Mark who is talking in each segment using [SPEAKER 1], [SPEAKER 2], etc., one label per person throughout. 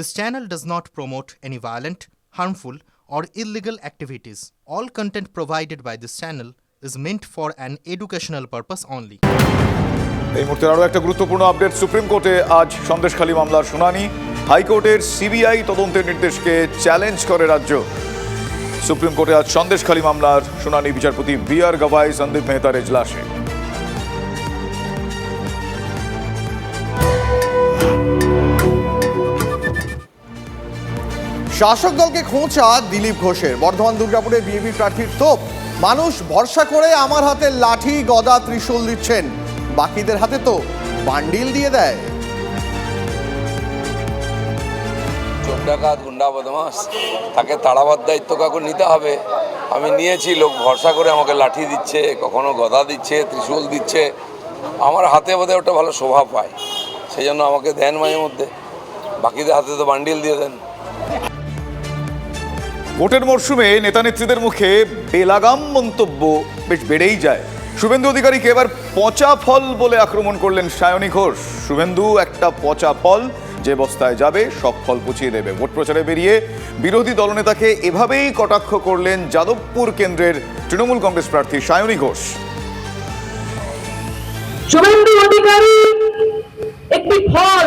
[SPEAKER 1] This channel does not promote any violent, harmful, or illegal activities. All content provided by this channel is meant for an educational purpose only.
[SPEAKER 2] এই মুহূর্তে আরও একটা গুরুত্বপূর্ণ update supreme কোর্টে আজ সন্দেশখালী মামলার শুনানি হাইকোর্টের সিবিআই তদন্তের নির্দেশকে চ্যালেঞ্জ করে রাজ্য সুপ্রিম কোর্টে আজ সন্দেশখালী মামলার শুনানি বিচারপতি বি আর গভাই সন্দীপ মেহতার এজলাসে
[SPEAKER 3] শাসক দলকে খোঁচা দিলীপ ঘোষের। বর্ধমান দুর্গাপুরে বিএপি প্রার্থীর তোপ। মানুষ ভরসা করে আমার হাতে লাঠি, গদা, ত্রিশূল দিচ্ছেন। বাকিদের হাতে তো বান্ডিল দিয়ে দেয়।
[SPEAKER 4] চোর ডাকাত গুন্ডা, বদমাস, তাকে তাড়াবার দায়িত্ব কাকু নিতে হবে। আমি নিয়েছি, লোক ভরসা করে আমাকে লাঠি দিচ্ছে, কখনো গদা দিচ্ছে, ত্রিশূল দিচ্ছে। আমার হাতে বোধহয় ওটা ভালো শোভা পায়। সেই জন্য আমাকে দেন মাঝে মধ্যে। বাকিদের হাতে তো বান্ডিল দিয়ে দেন।
[SPEAKER 2] ভোটের মরশুমে নেতানেত্রীদের মুখে বেলাগাম মন্তব্য বেশ বেড়েই যায়। শুভেন্দু অধিকারীকে এবার পচা ফল বলে আক্রমণ করলেন সায়নী ঘোষ। শুভেন্দু, একটা পচা ফল যে বস্তায় যাবে, সব ফল পচিয়ে দেবে। ভোট প্রচারে বেরিয়ে বিরোধী দলনেতাকে এভাবেই কটাক্ষ করলেন যাদবপুর কেন্দ্রের তৃণমূল কংগ্রেস প্রার্থী সায়নী ঘোষ।
[SPEAKER 5] শুভেন্দু অধিকারী, একটি ফল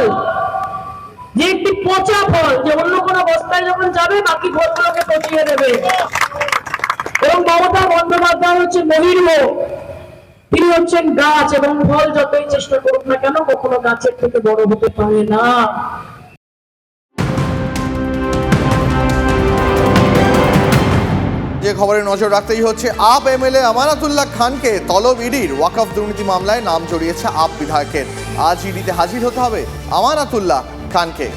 [SPEAKER 5] যে একটি পচা ফল যে অন্য কোনো বস্তায় যখন যাবে, বাকি ফলগুলোকে পচিয়ে দেবে। এবং মমতা বন্দ্যোপাধ্যায় হচ্ছে মহির্ম। তিনি হচ্ছেন গাছ, এবং ফল যতই চেষ্টা করুক না কেন, কখনো গাছের থেকে বড় হতে পারে না।
[SPEAKER 3] যে খবরে নজর রাখতেই হচ্ছে, আপ এমএলএ আমানাতুল্লাহ খানকে তলব ইডির ওয়াকফ দুর্নীতি মামলায় নাম জড়িয়েছে আপ বিধায়কের। আজ ইডিতে হাজির হতে হবে আমানাতুল্লাহ খানকে।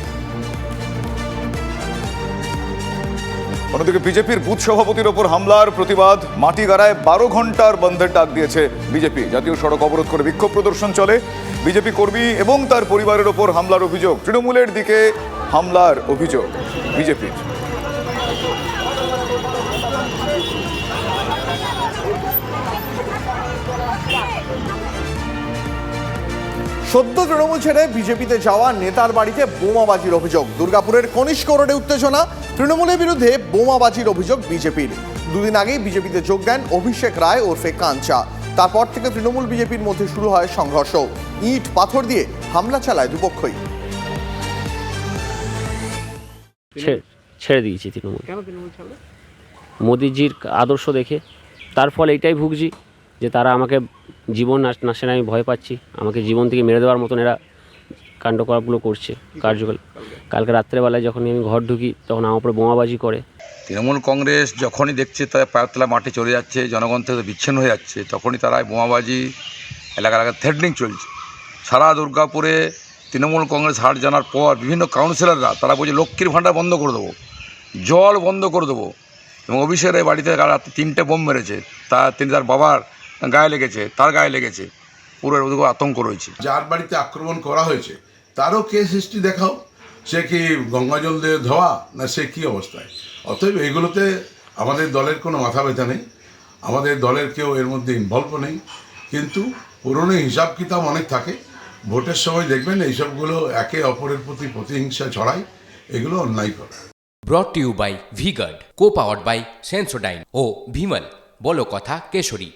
[SPEAKER 2] অন্যদিকে বিজেপির বুথ সভাপতির ওপর হামলার প্রতিবাদ। মাটিগাড়ায় বারো ঘণ্টার বন্ধের ডাক দিয়েছে বিজেপি। জাতীয় সড়ক অবরোধ করে বিক্ষোভ প্রদর্শন চলে। বিজেপি কর্মী এবং তার পরিবারের ওপর হামলার অভিযোগ। তৃণমূলের দিকে হামলার অভিযোগ বিজেপির।
[SPEAKER 3] সদ্য তৃণমূল ছেড়ে বিজেপিতে যাওয়া নেতার বাড়িতে বোমাবাজির অভিযোগ। দুর্গাপুরের কনিষ্ক রোডে উত্তেজনা তৃণমূলের বিরুদ্ধে বোমাবাজির অভিযোগ বিজেপির। দুদিন আগেই বিজেপিতে যোগ দেন অভিষেক রায় ওরফে কাঞ্চা। তারপর থেকে তৃণমূল বিজেপির মধ্যে শুরু হয় সংঘর্ষ। ইট পাথর দিয়ে হামলা চালায় দুপক্ষই।
[SPEAKER 6] ছেড়ে দিয়েছি তৃণমূল। মোদিজির আদর্শ দেখে। তার ফলে এটাই ভুগছি যে তারা আমাকে জীবন নাশ- নাশের আমি ভয় পাচ্ছি। আমাকে জীবন থেকে মেরে দেওয়ার মতন এরা কাণ্ডকলাপগুলো করছে, কার্যকলাপ। কালকে রাত্রেবেলায় যখন আমি ঘর ঢুকি, তখন আমার উপরে বোমাবাজি করে।
[SPEAKER 4] তৃণমূল কংগ্রেস যখনই দেখছে তারা পায়তলা মাঠে চলে যাচ্ছে, জনগণ থেকে বিচ্ছিন্ন হয়ে যাচ্ছে, তখনই তারা বোমাবাজি, এলাকার এলাকায় থ্রেটনিং চলছে। সারা দুর্গাপুরে তৃণমূল কংগ্রেস হার জানার পর বিভিন্ন কাউন্সিলররা তারা বলছে, লক্ষ্মীর ভাণ্ডার বন্ধ করে দেবো, জল বন্ধ করে দেবো। এবং অভিষেকের বাড়িতে রাত্রে তিনটে বোম মেরেছে। তা তিনি তার বাবার গায়ে লেগেছে তার গায়ে লেগেছে। পুরো ওদিকে আতঙ্ক রয়েছে।
[SPEAKER 7] যার বাড়িতে আক্রমণ করা হয়েছে তারও কেস হিস্ট্রি দেখাও? সে কি গঙ্গা জল দিয়ে ধোয়া না সে কি অবস্থায়? অতএব এগুলোতে আমাদের দলের কোনো মাথা ব্যথা নেই আমাদের দলের কেউ এর মধ্যে ইনভলভও নেই। কিন্তু পুরনো হিসাব কিতাব অনেক থাকে ভোটের সময় দেখবেন এইসবগুলো একে অপরের প্রতি প্রতিহিংসা ছড়ায় এগুলো অন্যায় করে।
[SPEAKER 8] Brought to you by V-Guard co powered by Sensodyne ও ভিমল বলো কথা কেশরী।